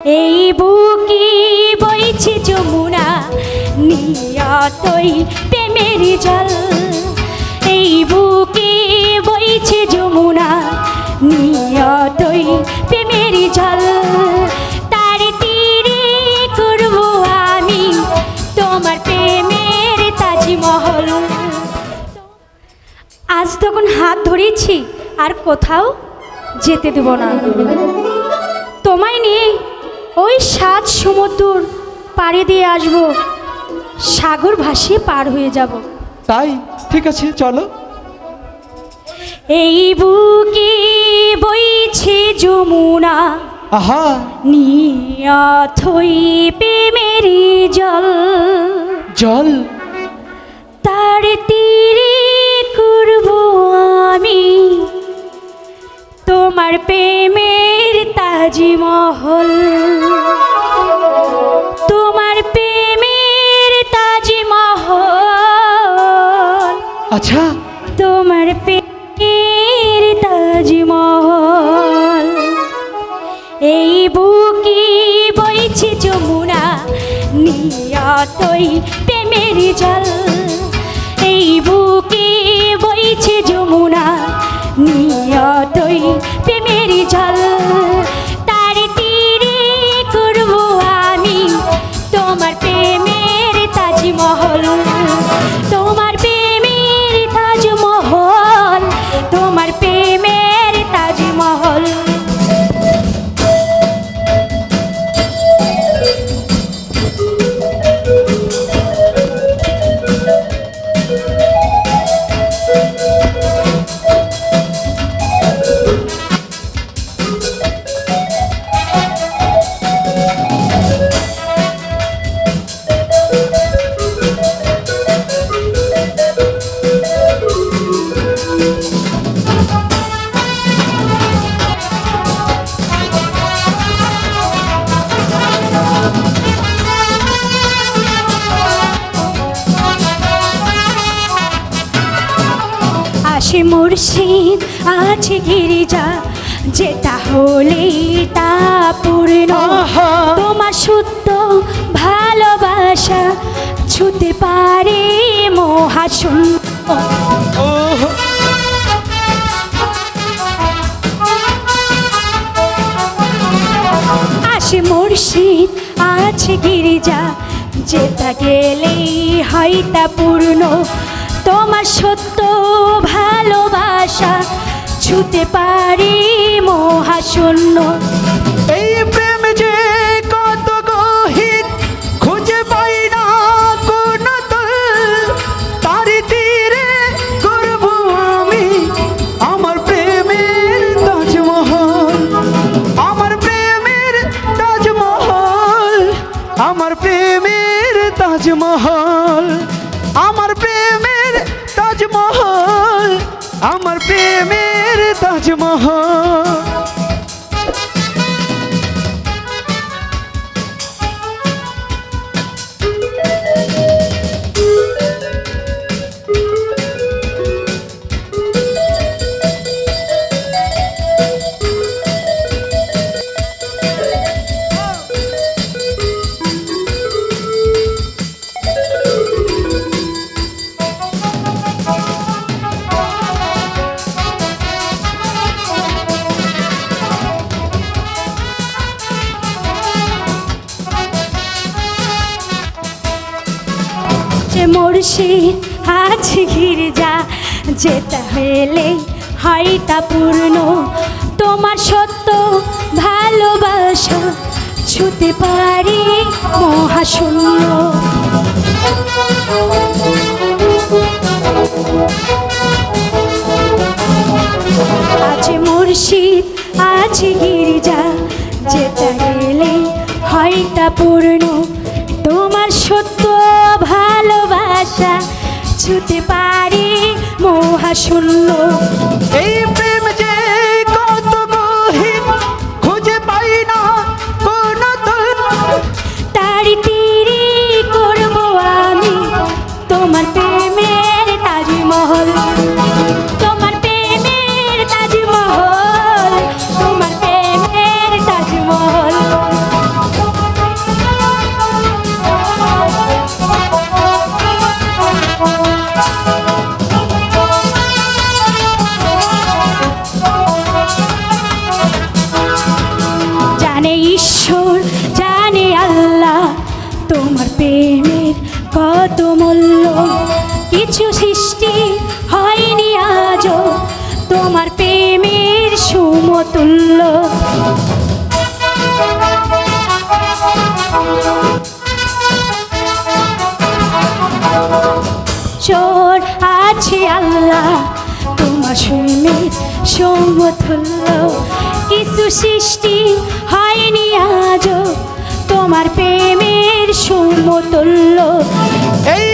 এই বুকি বইছে যমুনা নিয়তই প্রেমের জল। এই বুকি বইছে যমুনা নিয়তই প্রেমের জল। তার তীরে করব আমি তোমার প্রেমের তাজমহল। আজ তখন হাত ধরেছি, আর কোথাও যেতে দেব না। তোমায় নিয়ে ওই সাত সমুদ্র পাড়ি দিয়ে আসব। সাগর ভাসিয়ে পার হয়ে যাব। তাই? ঠিক আছে চলো। এই বুকে বইছে যমুনা। আহা! নিয়থই প্রেমের জল। জল? তার আচ্ছা। তোমার প্রেমের তাজমহল। এই বুকি বইছে যমুনা, নিয়তই প্রেমের জল। এই বুকি বইছে যমুনা, নিয়তই প্রেমের জল। আসে মুর্শিদ আছে গিরিজা যেটা হলে তা পূর্ণ। তোমার শুদ্ধ ভালোবাসা ছুতে পারে মহাশূন্য। ওহ! আসে মুর্শিদ আছে গিরিজা যেটা গেলেই হয় তা পূর্ণ। তোমার সত্য ভালোবাসা ছুতে পারি মহাশূন্য। এই প্রেম যে কত গহীন, খুঁজে পাই না কোন তারি তীরে করব আমি আমার প্রেমের তাজমহল। আমার প্রেমের তাজমহল, আমার প্রেমের তাজমহল। আমার প্রেমের তাজমহল। মুর্শিদ আছে গির্জা যেটা হলে হয় তা পূর্ণ। তোমার সত্য ভালোবাসা ছুতে পারি মহাশূন্য। আছে মুর্শিদ আছে গির্জা যেটা গেলে হয় তা পূর্ণ। সত্য ভালোবাসা ছুতে পারি মহাশূন্য। এই সৃষ্টি হয়নি আজও, তোমার প্রেমের সুমতুল্য। চোর আছে আল্লাহ, তোমার প্রেমের সমতুল্য। কিছু সৃষ্টি হয়নি আজও, তোমার প্রেমের সমতুল্য। এই